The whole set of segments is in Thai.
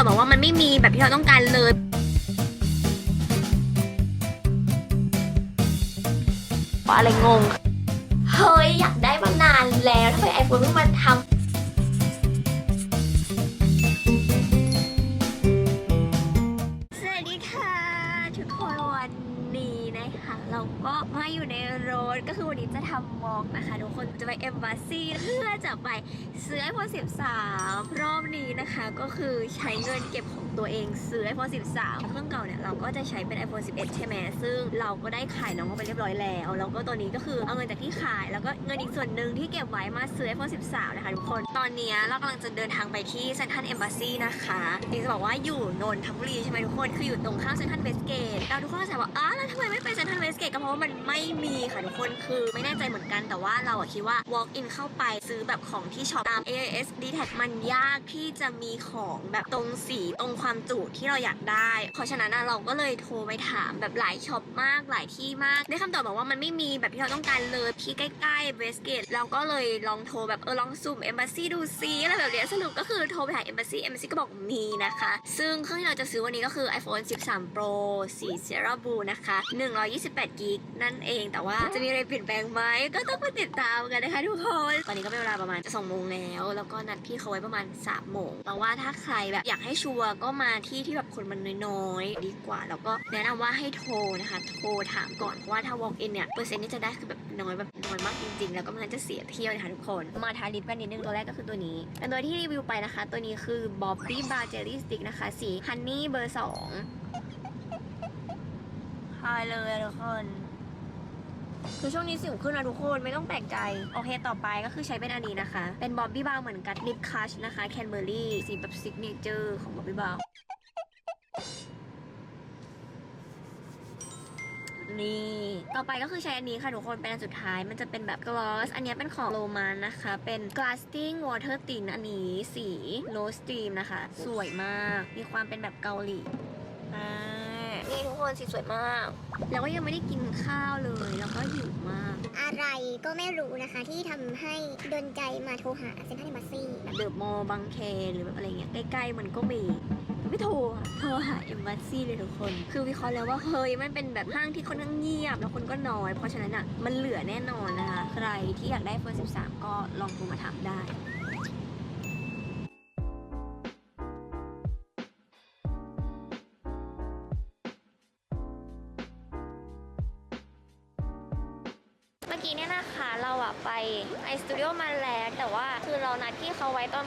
อบบอกว่ามันไม่มีแบบที่เราต้องการเลยอะไรงง เฮ้ย อยากได้มานานแล้วทำไมไอโฟนเพิ่งมาทำ วันนี้จะทำวอล์กนะคะทุกคนจะไปเอมบ s ซีเพื่อจะไปซื้อ iPhone 13 รอบนี้นะคะก็คือใช้เงินเก็บของตัวเองซื้อ iPhone 13 เครื่องเก่าเนี่ยเราก็จะใช้เป็น iPhone 11 ใช่ไหมซึ่งเราก็ได้ขายน้องไปเรียบร้อยแล้วแล้วก็ตัวนี้ก็คือเอาเงินจากที่ขายแล้วก็เงินอีกส่วนหนึ่งที่เก็บไว้มาซื้อ iPhone 13 นะคะทุกคนตอนนี้เรากำลังจะเดินทางไปที่เซนทรัลเอมบ s ซีนะคะจริงจะบอกว่าอยู่นนทบุรีใช่ไหมทุกคนคืออยู่ตรงข้ามเซนทรัลเวสเกตแล้วทุกคนก็จะว่าอ้าวแล้วทำไมไม่ไปเซนทรัลเวสเกตก็เพราะว่ามันไม่มีค่ะทุกคนคือือไม่แน่ใจเหมือนกันแต่ว่าเราอะคิดว่า walk in เข้าไปซื้อแบบของที่ช็อปตาม AIS d t a g มันยากที่จะมีของแบบตรงสีตรงความจุที่เราอยากได้ เพราะฉะนั้นเราก็เลยโทรไปถามแบบหลายช็อปมากหลายที่มากได้คำตอบบอกว่ามันไม่มีแบบที่เราต้องการเลยที่ใกล้ๆเวสเกตเราก็เลยลองโทรแบบเออลองสุ่ม Embassy ดูซิอะไรแบบนี้สรุปก็คือโทรไปหา Embassy Embassy ก็บอกมีนะคะ ซึ่งเครื่องที่เราจะซื้อวันนี้ก็คือ iPhone 13 Pro สี Sierra Blue นะคะ128กิกนั่นเองแต่ว่าจะมีอะไรเปลี่ยนปลงไหมก็ต้องมาติดตามกันนะคะทุกคนตอนนี้ก็เป็นเวลาประมาณจะ2โมงแล้ว แล้วก็นัดพี่เขาไว้ประมาณ3โมงแต่ว่าถ้าใครแบบอยากให้ชัวร์ก็มาที่ที่แบบคนมันน้อยๆดีกว่า แล้วก็แนะนำว่าให้โทรนะคะ โทรถามก่อนเพราะว่าถ้า walk in เนี่ยเปอร์เซ็นต์ที่จะได้คือแบบน้อยแบบน้อยมากจริงๆ แล้วก็มันจะเสียเที่ยวนะคะทุกคน มาทาลิปกันนิดนึงตัวแรกก็คือตัวนี้เป็นตัวที่รีวิวไปนะคะ ตัวนี้คือ Bobby Bar Jelly Stick นะคะสี Honey เบอร์2ทายเลยทุกคน คือช่วงนี้สิวขึ้นนะทุกคนไม่ต้องแปลกใจ โอเคต่อไปก็คือใช้เป็นอันนี้นะคะ เป็นบ๊อบบี้บาวเหมือนกันลิปคัชนะคะแคนเบอรี่สีแบบซิกเนเจอร์ของบ๊อบบี้บาวนี่ ต่อไปก็คือใช้อันนี้ค่ะทุกคนเป็นอันสุดท้ายมันจะเป็นแบบ gloss อันนี้เป็นของโรมันนะคะ เป็น glasting water tint อันนี้สี low steam นะคะ สวยมาก มีความเป็นแบบเกาหลีอ่า นี่ทุกคนสีสวยมาก แล้วก็ยังไม่ได้กินข้าวเลย แล้วก็หิวมาก อะไรก็ไม่รู้นะคะที่ทำให้ดนใจมาโทรหาเซนทรัลเอมบ s ซีแบบเดอะมอลล์บางแคหรือแบบอะไรเงี้ยใกล้ๆมันก็มีไม่โทรอะโทรหาเอมบัสซี่เลยทุกคน คือวิเคราะห์แล้วว่าเฮ้ยมันเป็นแบบห้างที่ค่อนข้างเงียบ แล้วคนก็น้อย เพราะฉะนั้นอะมันเหลือแน่นอนนะคะ ใครที่อยากได้เฟอร์13 ก็ลองโทรมาถามได้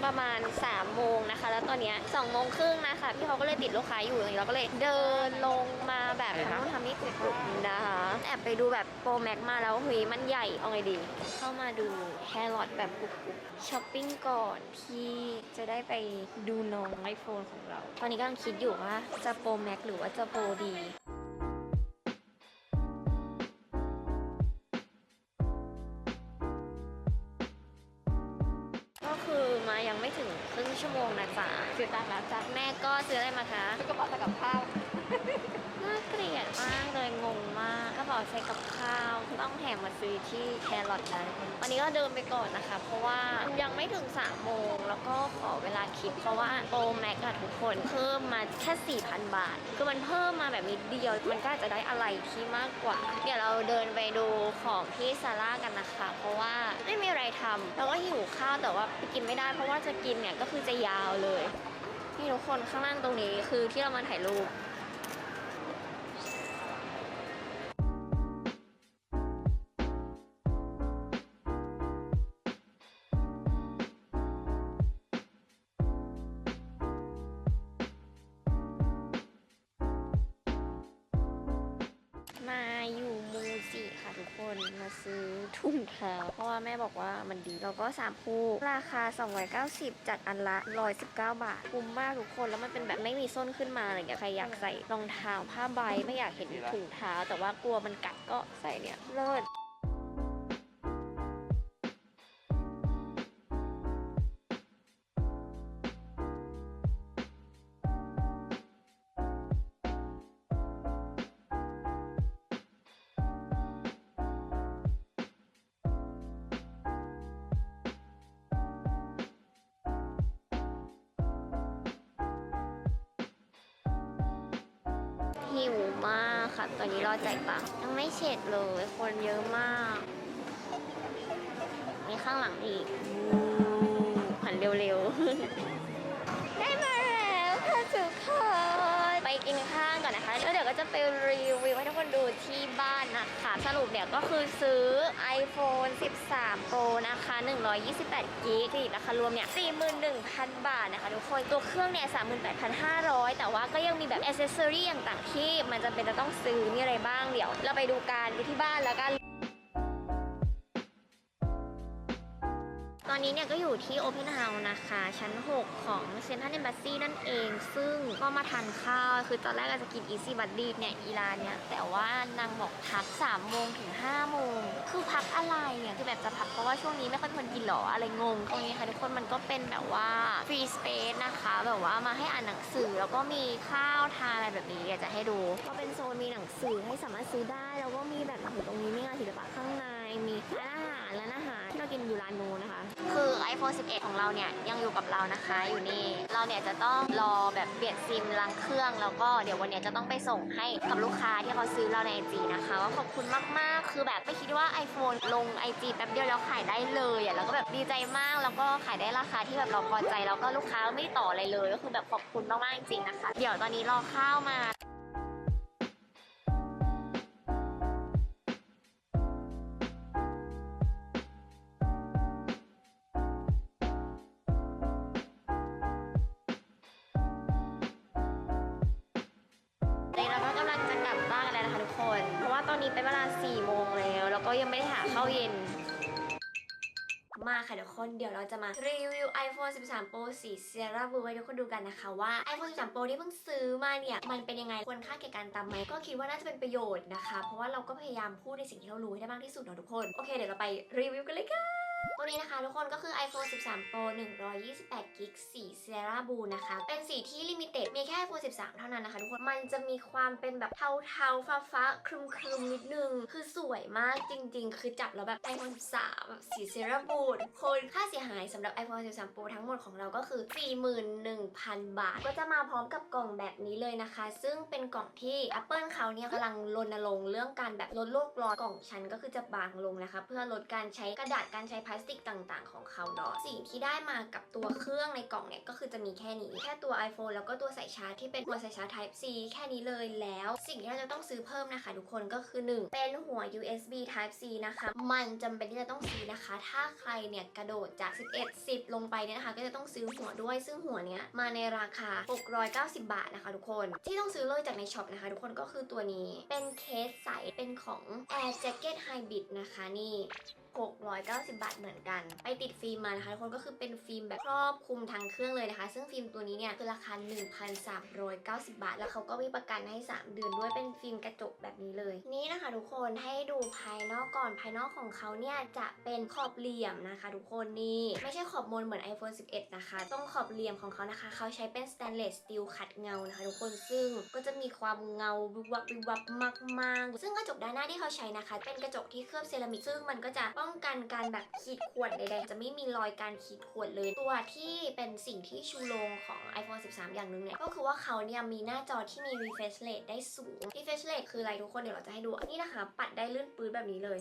ประมาณ3โมงนะคะ แล้วตอนเนี้ย2โมงครึ่งนะคะพี่เขาก็เลยติดลูกค้าอยู่เราก็เลยเดินลงมาแบบทำนู่นทำนี่กรุบๆนะคะแอบไปดูแบบโปรแม็กมาแล้วเฮ้ยมันใหญ่เอาไงดี เข้ามาดูแครอทแบบกรุบๆช้อปปิ้งก่อนที่จะได้ไปดูน้องไอโฟนของเรา ตอนนี้กำลังคิดอยู่ว่าจะโปรแม็กหรือว่าจะโปรดี ถึงครึ่งชั่วโมงนะจ๊ะซื้อตามแล้วจ้ะแม่ก็ซื้ออะไรมาคะ ซื้อกระเป๋าใส่กับข้าว น่าเกลียดมากเลยงงมากกระเป๋าใส่กับข้าวต้องแถมมาซื้อที่แครอทนะวันนี้ก็เดินไปก่อนนะคะ เพราะว่ายังไม่ถึง3โมงแล้วก็ขอเวลาคิด เพราะว่าโปรแม็กอะทุกคนเพิ่มมาแค่4,000บาท คือมันเพิ่มมาแบบนิดเดียว มันก็อาจจะได้อะไรที่มากกว่า เดี๋ยวเราเดินไปดูของที่ซาร่ากันนะคะ เพราะว่าไม่มีอะไรทำแล้วก็หิวข้าวแต่ว่าไปกินไม่ได้ เพราะว่าจะกินเนี่ยก็คือจะยาวเลยนี่ทุกคนข้างล่างตรงนี้คือที่เรามาถ่ายรูป คนมาซื้อถุงเท้าเพราะว่าแม่บอกว่ามันดีแล้วก็สามคู่ราคา 290 จากอันละ 119 บาทคุ้มมากทุกคนแล้วมันเป็นแบบไม่มีส้นขึ้นมาอะไรอย่างเงี้ยใครอยากใส่รองเท้าผ้าใบไม่อยากเห็นถุงเท้า แต่ว่ากลัวมันกัดก็ใส่เนี่ยเลิศ หิวมากค่ะตอนนี้รอจ่ายตังค์ยังไม่เฉดเลย คนเยอะมาก มีข้างหลังอีกหันเร็วๆ ได้มาแล้วค่ะทุกคน ไปกินข้างก่อนนะคะ แล้วเดี๋ยวก็จะไปรีวิวให้ทุกคน ที่บ้านนะคะ สรุปเนี่ยก็คือซื้อ iPhone 13 Pro นะคะ 128กิกราคารวมเนี่ย 41,000 บาทนะคะทุกคน ตัวเครื่องเนี่ย 38,500 แต่ว่าก็ยังมีแบบอ c เซสซอรี่ต่างที่มันจำเป็นจะต้องซื้อมีอะไรบ้างเดี๋ยว เราไปดูการดูที่บ้านแล้วกัน นี้เนี่ยก็อยู่ที่ Open House นะคะ ชั้น 6 ของ Central Embassy นั่นเอง ซึ่งก็มาทานข้าว คือตอนแรกอาจจะกิน Easy Buddy เนี่ยอีรานเนี่ย แต่ว่านางบอกพัก 3 โมงถึง 5 โมง คือพักอะไรเนี่ยคือแบบจะพักเพราะว่าช่วงนี้ไม่ค่อยมีคนกินหรอ อะไรงง ตรงนี้ค่ะทุกคนมันก็เป็นแบบว่า Free Space นะคะ แบบว่ามาให้อ่านหนังสือแล้วก็มีข้าวทานอะไรแบบนี้อยากจะให้ดู ก็เป็นโซนมีหนังสือให้สามารถซื้อได้ 11 ของเราเนี่ยยังอยู่กับเรานะคะอยู่นี่ เราเนี่ยจะต้องรอแบบเปลี่ยนซิมล้างเครื่องแล้วก็เดี๋ยววันนี้จะต้องไปส่งให้กับลูกค้าที่เขาซื้อเราใน IG นะคะว่าขอบคุณมากๆ คือแบบไม่คิดว่า iPhone ลง IG แป๊บเดียวแล้วขายได้เลยอะแล้วก็แบบดีใจมากแล้วก็ขายได้ราคาที่แบบเราพอใจแล้วก็ลูกค้าไม่ต่ออะไรเลยก็คือแบบขอบคุณมากๆจริงๆนะคะ เดี๋ยวตอนนี้รอข้าวมา 4โมงแล้ว แล้วก็ยังไม่ได้หาข้าวเย็น มาค่ะทุกคนเดี๋ยวเราจะมารีวิว iPhone 13 Pro สี Sierra Blue ให้ทุกคนดูกันนะคะว่า iPhone 13 Pro ที่เพิ่งซื้อมาเนี่ย มันเป็นยังไงควรค่าแก่การตามไหมก็คิดว่าน่าจะเป็นประโยชน์นะคะ เพราะว่าเราก็พยายามพูดในสิ่งที่เรารู้ให้ได้มากที่สุดเนาะทุกคน โอเคเดี๋ยวเราไปรีวิวกันเลยค่ะ ตัวนี้นะคะทุกคนก็คือ iPhone 13 Pro 128 g b สี Sierra Blue นะคะ เป็นสีที่ลิมิเต็ด มีแค่ iPhone 13 เท่านั้นนะคะทุกคน มันจะมีความเป็นแบบเทาๆ ฟ้าๆ ครึมๆ นิดนึง คือสวยมากจริงๆ คือจับแล้วแบบ iPhone 13แบบสี Sierra Blue ทุกคนค่าเสียหายสำหรับ iPhone 13 Pro ทั้งหมดของเราก็คือ 41,000 บาท ก็จะมาพร้อมกับกล่องแบบนี้เลยนะคะ ซึ่งเป็นกล่องที่ Apple เขาเนี่ยกำลังรณรงค์เรื่องการแบบลดโลกร้อน กล่องชั้นก็คือจะบางลงนะคะ เพื่อลดการใช้กระดาษการใช้พลาสติกต่างๆ ของเขาเนาะสิ่งที่ได้มากับตัวเครื่องในกล่องเนี่ยก็คือจะมีแค่นี้แค่ตัว iPhone แล้วก็ตัวสายชาร์จที่เป็นหัวสายชาร์จ Type C แค่นี้เลยแล้ว สิ่งที่เราจะต้องซื้อเพิ่มนะคะ ทุกคนก็คือ 1 เป็นหัว USB Type C นะคะ มันจำเป็นที่จะต้องซื้อนะคะ ถ้าใครเนี่ยกระโดดจาก 11 10 ลงไปเนี่ยนะคะ ก็จะต้องซื้อหัวด้วยซึ่งหัวเนี้ยมาในราคา 690 บาทนะคะ ทุกคนที่ต้องซื้อเลยจากในช็อปนะคะ ทุกคนก็คือตัวนี้เป็นเคสใสเป็นของ Air Jacket Hybrid นะคะนี่ 690 บาทเหมือนกัน ไปติดฟิล์มมานะคะทุกคนก็คือเป็นฟิล์มแบบครอบคลุมทั้งเครื่องเลยนะคะ ซึ่งฟิล์มตัวนี้เนี่ยคือราคา 1,390 บาท แล้วเขาก็มีประกันให้ 3 เดือนด้วยเป็นฟิล์มกระจกแบบนี้เลย นี่นะคะทุกคนให้ดูภายนอกก่อนภายนอกของเขาเนี่ยจะเป็นขอบเหลี่ยมนะคะ ทุกคนนี่ไม่ใช่ขอบมนเหมือน iPhone 11 นะคะตรงขอบเหลี่ยมของเขานะคะ เขาใช้เป็น stainless steel ขัดเงานะคะ ทุกคนซึ่งก็จะมีความเงาวิบวับวิบวับมากๆ ซึ่งกระจกด้านหน้าที่เขาใช้นะคะ เป็นกระจกที่เคลือบเซรามิกซึ่งมันก็จะป้อง้องกันการแบบขีดข่วนใดๆ จะไม่มีรอยการขีดข่วนเลย ตัวที่เป็นสิ่งที่ชูโรงของ iPhone 13 อย่างหนึ่งเนี่ย ก็คือว่าเขาเนี่ยมีหน้าจอที่มี refresh rate ได้สูง refresh rate คืออะไรทุกคนเดี๋ยวเราจะให้ดูนี่นะคะ ปัดได้ลื่นปื้ดแบบนี้เลย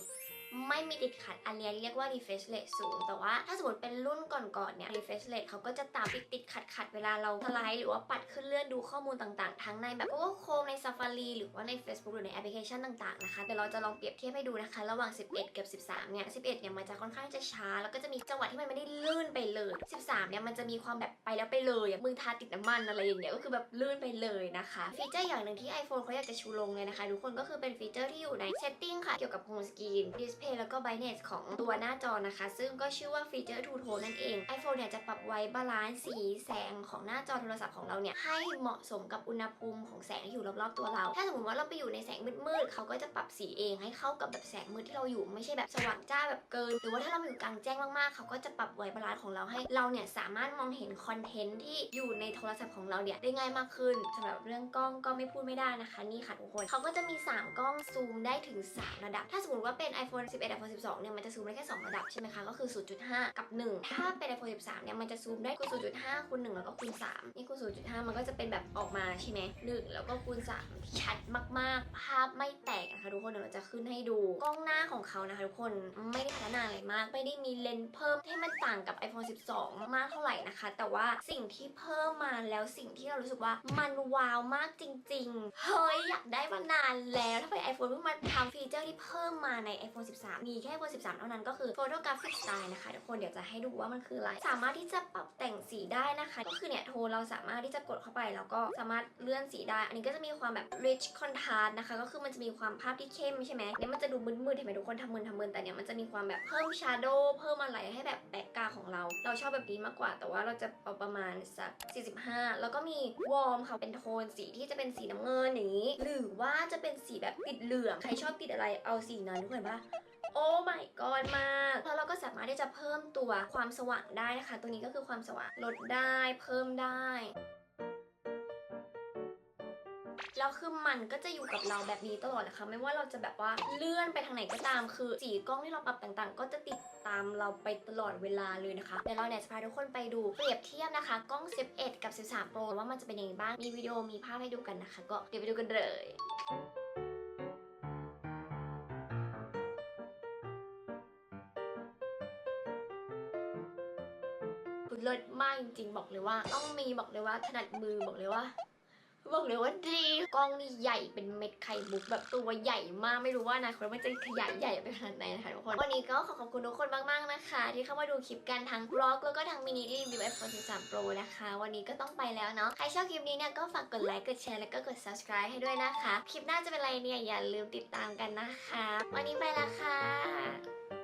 ไม่มีติดขัดอันเนี้เรียกว่า refresh rate สูง แต่ว่าถ้าสมมติเป็นรุ่นก่อนๆเนี่ย refresh rate เขาก็จะตามติดติดขัดขัดเวลาเราสไลด์หรือว่าปัดขึ้นเลื่อนดูข้อมูลต่างๆ ทั้งในแบบ Google Chrome ใน Safari หรือว่าใน Facebook หรือในแอปพลิเคชันต่างๆนะคะเดี๋ยวเราจะลองเปรียบเทียบให้ดูนะคะ ระหว่าง 11 กับ 13 เนี่ย 11 เนี่ยมันจะค่อนข้างจะช้า แล้วก็จะมีจังหวะที่มันไม่ได้ลื่นไปเลย 13 เนี่ยมันจะมีความแบบไปแล้วไปเลยมือทาติดน้ำมันอะไรอย่างเงี้ยก็คือแบบลื่นไปเลยนะคะฟีเจอร์อย่างหนึ่งที่ iPhone เขาอยากจะชูลงเลยนะคะทุกคนก็คือเป็นฟีเจอร์ที่อยู่ใน setting ค่ะเกี่ยวกับ home screen display แล้วก็ brightness ของตัวหน้าจอนะคะ ซึ่งก็ชื่อว่าฟีเจอร์ Two Tone นั่นเอง iPhone เนี่ยจะปรับไว้บาลานซ์สีแสงของหน้าจอโทรศัพท์ของเราเนี่ย ให้เหมาะสมกับอุณหภูมิของแสงที่อยู่รอบๆตัวเรา ถ้าสมมติว่าเราไปอยู่ในแสงมืดๆเขาก็จะปรับสีเองให้เข้ากับแบบแสงมืดที่เราอยู่ไม่ใช่แบบสว่างจ้าแบบเกิน หรือว่าถ้าเราอยู่กลางแจ้งมากๆเขาก็จะปรับไว้บาลานซ์ของเราให้เราเนี่ยสามารถมองเห็นคอนเทนต์ที่อยู่ในโทรศัพท์ของเราเนี่ยได้ง่ายมากขึ้นสำหรับเรื่องกล้องก็ไม่พูดไม่ได้นะคะ นี่ค่ะทุกคนเขาก็จะมี 3 กล้องซูมได้ถึง 3 ระดับ ถ้าสมมติว่าเป็น iPhone 11 iPhone 12 เนี่ยมันจะซูมได้แค่ 2 ระดับใช่ไหมคะ ก็คือ 0.5 กับ 1 ถ้าเป็น iPhone 13 เนี่ยมันจะซูมได้คูณ 0.5 คูณ 1 แล้วก็คูณ 3 นี่คูณ 0.5 มันก็จะเป็นแบบออกมาใช่ไหม1แล้วก็คูณ 3 ชัดมากๆ ภาพไม่แตกนะคะทุกคนเดี๋ยวเราจะขึ้นให้ดู กล้องหน้าของเขานะคะทุกคนไม่ได้พัฒนาอะไรมาก ไม่ได้มีเลนส์เพิ่มให้มันต่างกับ iPhone 12 มากเท่าไหร่นะคะ แต่ว่าสิ่งที่เพิ่มมาแล้วสิ่งที่เรารู้สึกว่ามันว้าวมากจริง ๆ เฮ้ยอยากได้มานานแล้วถ้าไป iPhone เพิ่งมาทำฟีเจอร์ที่เพิ่มมาใน iPhone 13มีแค่ iPhone 13 เท่านั้นก็คือ Photographic Style นะคะทุกคนเดี๋ยวจะให้ดูว่ามันคืออะไร สามารถที่จะปรับแต่งสีได้นะคะ ก็คือเนี่ยโทนเราสามารถที่จะกดเข้าไปแล้วก็สามารถเลื่อนสีได้ อันนี้ก็จะมีความแบบ rich contrast นะคะ ก็คือมันจะมีความภาพที่เข้มใช่ไหมเนี่ยมันจะดูมืดๆเห็นไหมทุกคนทำมืนทำมืนแต่เนี่ยมันจะมีความแบบเพิ่ม shadow เพิ่มอะไรให้แบบแบ็กกราของเรา เราชอบแบบนี้มากกว่า แต่ว่าเราจะเอาประมาณสัก45 แล้วก็มีวอร์มค่ะเป็นโทนสีที่จะเป็นสีน้ำเงินอย่างนี้ หรือว่าจะเป็นสีแบบติดเหลือง ใครชอบติดอะไรเอาสีนั้นทุกคนปะ โอ้ my god มาก แล้วเราก็สามารถที่จะเพิ่มตัวความสว่างได้นะคะ ตัวนี้ก็คือความสว่างลดได้เพิ่มได้แล้วคือมันก็จะอยู่กับเราแบบนี้ตลอดนะคะ ไม่ว่าเราจะแบบว่าเลื่อนไปทางไหนก็ตาม คือสีกล้องที่เราปรับต่างๆ ก็จะติดตามเราไปตลอดเวลาเลยนะคะเดี๋ยวเราเนี่ยจะพาทุกคนไปดูเปรียบเทียบนะคะ กล้อง 11 กับ 13 Pro ว่ามันจะเป็นยังไงบ้าง มีวิดีโอมีภาพให้ดูกันนะคะ ก็เดี๋ยวไปดูกันเลย เลิศมากจริงๆ บอกเลยว่า ต้องมีบอกเลยว่าถนัดมือบอกเลยว่าบอกเลยว่าดีกล้องนี่ใหญ่เป็นเม็ดไข่มุกแบบตัวใหญ่มากไม่รู้ว่านะคนมันจะขยายใหญ่ไปขนาดไหนนะคะทุกคนวันนี้ก็ขอขอบคุณทุกคนมากๆนะคะ ที่เข้ามาดูคลิปกันทั้งบล็อก แล้วก็ทั้งมินิรีวิว iPhone 13 Pro นะคะ วันนี้ก็ต้องไปแล้วเนาะใครชอบคลิปนี้เนี่ยก็ฝากกดไลค์กดแชร์แล้วก็กด subscribe ให้ด้วยนะคะ คลิปหน้าจะเป็นอะไรเนี่ยอย่าลืมติดตามกันนะคะ วันนี้ไปล้วค่ะ